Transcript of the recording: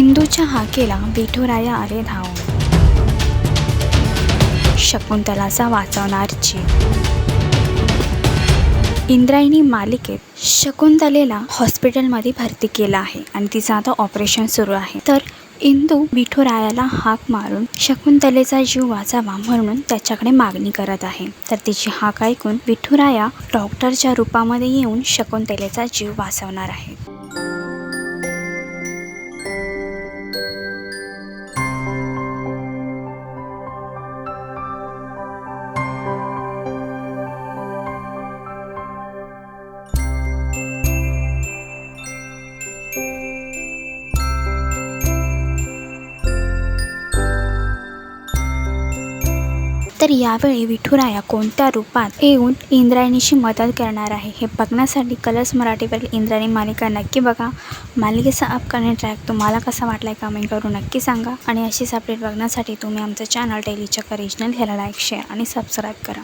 इंदूच्या हाकेला विठुराया आले धाव शकुंतलाचा वाचवणार जीव. इंद्रायणी मालिकेत शकुंतलेला हॉस्पिटलमध्ये भरती केलं आहे आणि तिचं आता ऑपरेशन सुरू आहे. तर इंदू विठुरायाला हाक मारून शकुंतलेचा जीव वाचावा म्हणून त्याच्याकडे मागणी करत आहे. तर तिची हाक ऐकून विठुराया डॉक्टरच्या रूपामध्ये येऊन शकुंतलेचा जीव वाचवणार आहे. तर यावेळी विठुराया कोणत्या रूपात येऊन इंद्रायणीशी मदत करणार आहे हे बघण्यासाठी कलर्स मराठीवरील इंद्रायणी मालिका नक्की बघा. मालिकेचा अपकमिंग ट्रॅक तुम्हाला कसा वाटला आहे कमेंट करून नक्की सांगा. आणि अशीच अपडेट बघण्यासाठी तुम्ही आमचं चॅनल डेलीच्या रिजनल ह्याला लाईक शेअर आणि सबस्क्राईब करा.